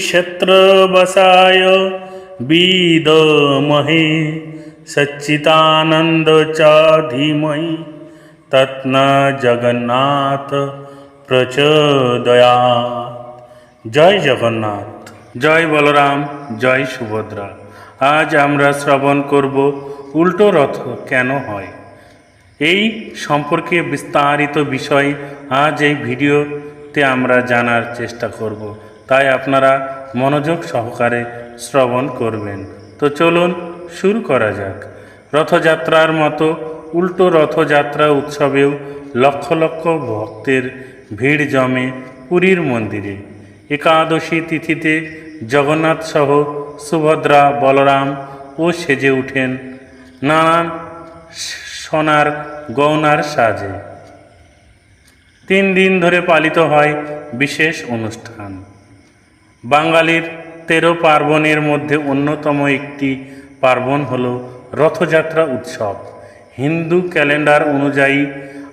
श्रीक्षेत्रवसाय विदमहे सच्चिदानन्द च धीमहि तत्न জগন্নাথ প্রচোদয়াৎ জয় জগন্নাথ জয় বলরাম জয় সুভদ্রা আজ আমরা শ্রবণ করব উল্টো রথ কেন হয় এই সম্পর্কে বিস্তারিত বিষয় আজ এই ভিডিওতে আমরা জানার চেষ্টা করব তাই আপনারা মনোযোগ সহকারে শ্রবণ করবেন। তো চলুন শুরু করা যাক। রথযাত্রার মতো উল্টো রথযাত্রা উৎসবেও লক্ষ লক্ষ ভক্তের ভিড় জমে পুরীর মন্দিরে। একাদশী তিথিতে জগন্নাথ সহ সুভদ্রা, বলরাম ও সেজে ওঠেন নানান সোনার গৌনার সাজে। তিন দিন ধরে পালিত হয় বিশেষ অনুষ্ঠান। বাঙালির তেরো পার্বণের মধ্যে অন্যতম একটি পার্বণ হল রথযাত্রা উৎসব। হিন্দু ক্যালেন্ডার অনুযায়ী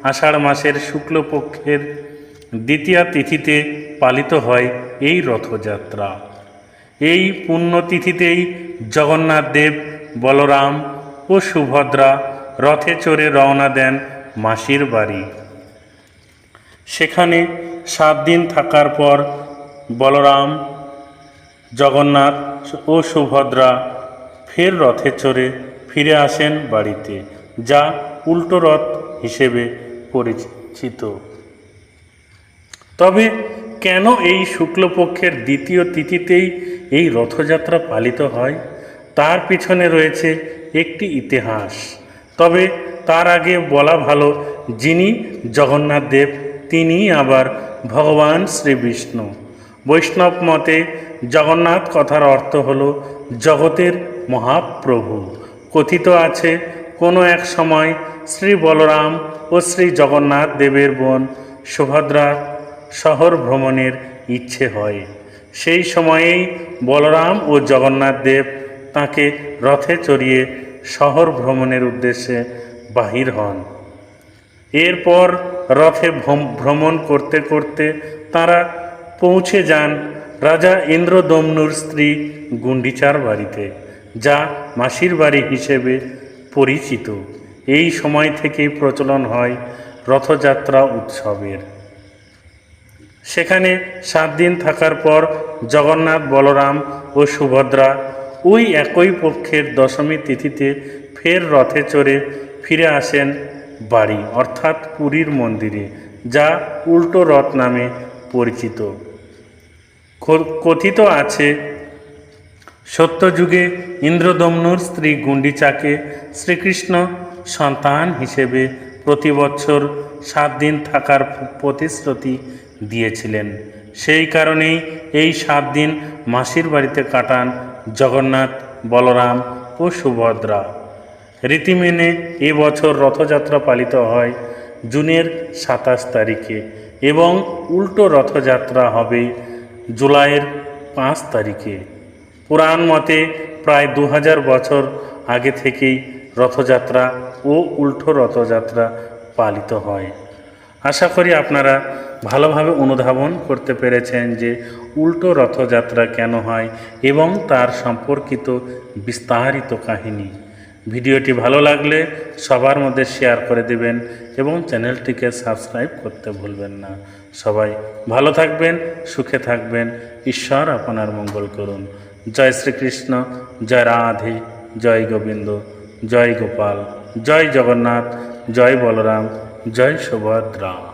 আষাঢ় মাসের শুক্লপক্ষের দ্বিতীয় তিথিতে পালিত হয় এই রথযাত্রা। এই পুণ্যতিথিতেই জগন্নাথ দেব, বলরাম ও সুভদ্রা রথে চড়ে রওনা দেন মাসির বাড়ি। সেখানে সাত দিন থাকার পর বলরাম জগন্নাথ ও সুভদ্রা ফের রথে চড়ে ফিরে আসেন বাড়িতে, যা উল্টো রথ হিসেবে পরিচিত। তবে কেন এই শুক্লপক্ষের দ্বিতীয় তিথিতেই এই রথযাত্রা পালিত হয়? তার পিছনে রয়েছে একটি ইতিহাস। তবে তার আগে বলা ভালো, যিনি জগন্নাথ দেব তিনি আবার ভগবান শ্রীবিষ্ণু। বৈষ্ণব মতে জগন্নাথ কথার অর্থ হল জগতের মহাপ্রভু। কথিত আছে, কোনো এক সময় শ্রী বলরাম ও শ্রী জগন্নাথ দেবের বোন সুভদ্রা শহর ভ্রমণের ইচ্ছে হয়। সেই সময়েই বলরাম ও জগন্নাথ দেব তাকে রথে চড়িয়ে শহর ভ্রমণের উদ্দেশ্যে বাহির হন। এরপর রথে ভ্রমণ করতে করতে তারা পৌঁছে যান রাজা ইন্দ্রদমনুর স্ত্রী গুন্ডিচার বাড়িতে, যা মাসির বাড়ি হিসেবে পরিচিত। এই সময় থেকেই প্রচলন হয় রথযাত্রা উৎসবের। সেখানে সাত দিন থাকার পর জগন্নাথ, বলরাম ও সুভদ্রা ওই একই পক্ষের দশমী তিথিতে ফের রথে চড়ে ফিরে আসেন বাড়ি, অর্থাৎ পুরীর মন্দিরে, যা উল্টো রথ নামে পরিচিত। কথিত আছে, সত্যযুগে ইন্দ্রদম্নুর স্ত্রী গুন্ডিচাকে শ্রীকৃষ্ণ সন্তান হিসেবে প্রতি বছর সাত দিন থাকার প্রতিশ্রুতি দিয়েছিলেন। সেই কারণেই এই সাত দিন মাসির বাড়িতে কাটান জগন্নাথ, বলরাম ও সুভদ্রা। রীতি মেনে এবছর রথযাত্রা পালিত হয় জুনের সাতাশ তারিখে এবং উল্টো রথযাত্রা হবে জুলাইয়ের পাঁচ তারিখে। পুরাণ মতে প্রায় দু হাজার বছর আগে থেকেই রথযাত্রা ও উল্টো রথযাত্রা পালিত হয়। আশা করি আপনারা ভালোভাবে অনুধাবন করতে পেরেছেন যে উল্টো রথযাত্রা কেন হয় এবং তার সম্পর্কিত বিস্তারিত কাহিনী। ভিডিওটি ভালো লাগলে সবার মধ্যে শেয়ার করে দেবেন এবং চ্যানেলটিকে সাবস্ক্রাইব করতে ভুলবেন না। সবাই ভালো থাকবেন, সুখে থাকবেন, ঈশ্বর আপনার মঙ্গল করুন। জয় শ্রীকৃষ্ণ, জয় রাধে, জয় গোবিন্দ, জয় গোপাল, জয় জগন্নাথ, জয় বলরাম, জয় সুভদ্রা।